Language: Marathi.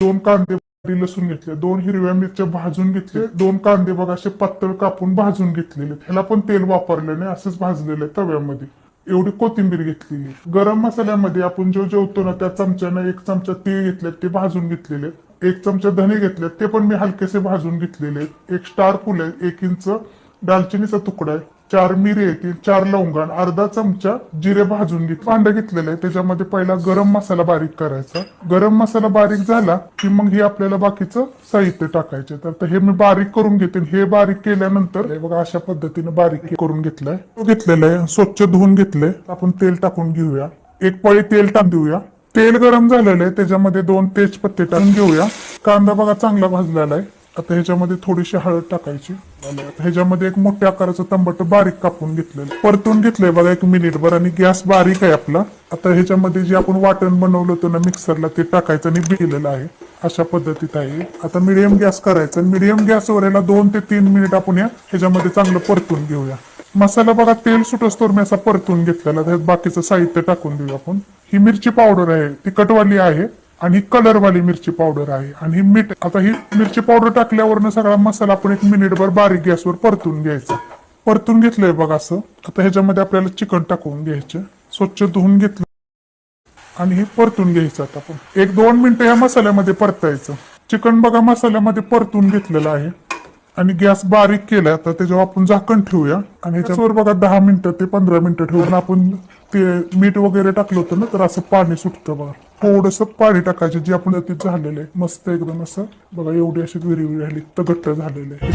दोन कांदे लसूण घेतले दोन हिरव्या मिरच्या भाजून घेतले दोन कांदे बघा असे पातळ कापून भाजून घेतलेले. ह्याला पण तेल वापरले नाही असंच भाजलेलं आहे तव्यामध्ये. एवढी कोथिंबीर घेतलेली गरम मसाल्यामध्ये आपण जो जेवतो ना त्या चमच्यानं एक चमचा तीळ घेतले ते भाजून घेतलेले एक चमचा धने घेतले ते पण मी हलकेसे भाजून घेतलेले आहेत. एक स्टार फुल आहे एक इंच दालचिनीचा तुकडा आहे. चार मिरे येतील चार लवंगण आणि अर्धा चमचा जिरे भाजून घेत भांड घेतलेलं आहे. त्याच्यामध्ये पहिला गरम मसाला बारीक करायचा. गरम मसाला बारीक झाला की मग हे आपल्याला बाकीचं साहित्य टाकायचे. तर हे मी बारीक करून घेते. हे बारीक केल्यानंतर हे बघा अशा पद्धतीने बारीक करून घेतलंय. तो घेतलेलं आहे. स्वच्छ धुवून घेतलंय. आपण तेल टाकून घेऊया. एक पळी तेल टाकून देऊया. तेल गरम झालेलं आहे. त्याच्यामध्ये दोन तेजपत्ते टाकून घेऊया. कांदा बघा चांगला भाजलेला आहे. आता ह्याच्यामध्ये थोडीशी हळद टाकायची. आणि आता ह्याच्यामध्ये एक मोठ्या आकाराचं तंबट बारीक कापून घेतलेलं. परतून घेतलंय बघा एक मिनिटभर आणि गॅस बारीक आहे आपला. आता ह्याच्यामध्ये जे आपण वाटण बनवलं होतं ना मिक्सरला ते टाकायचं आणि बिलेलं आहे. अशा पद्धतीत आहे. आता मिडियम गॅस करायचा. मिडियम गॅसवर याला दोन ते तीन मिनिट आपण या ह्याच्यामध्ये चांगलं परतून घेऊया. मसाला बघा तेल सुटस्तोर मी असा परतून घेतलेला. त्यात बाकीचं साहित्य टाकून देऊ आपण. ही मिरची पावडर आहे. तिखटवाली आहे. आणि कलरवाली मिरची पावडर आहे. आणि मीठ आता ही मिरची पावडर टाकल्यावरनं सगळा मसाला आपण एक मिनिटभर बारीक गॅसवर परतून घ्यायचा. परतून घेतलंय बघा असं. आता ह्याच्यामध्ये आपल्याला चिकन टाकून घ्यायचं. स्वच्छ धुवून घेतलं. आणि हे परतून घ्यायचं आता आपण. एक दोन मिनिटं ह्या मसाल्यामध्ये परतायचं. चिकन बघा मसाल्यामध्ये परतून घेतलेलं आहे. आणि गॅस बारीक केलाय आता त्याच्यावर आपण झाकण ठेवूया. आणि ह्याच्यावर बघा दहा मिनिटं ते पंधरा मिनिटं ठेवून आपण ते मीठ वगैरे टाकलं होतं ना तर असं पाणी सुटतं बघा थोडस पाणी टाकायचं जे आपण ते झालेलं आहे. मस्त एकदम असं. बघा एवढी अशी विरी विरी झाली तर घट्ट झालेलं आहे.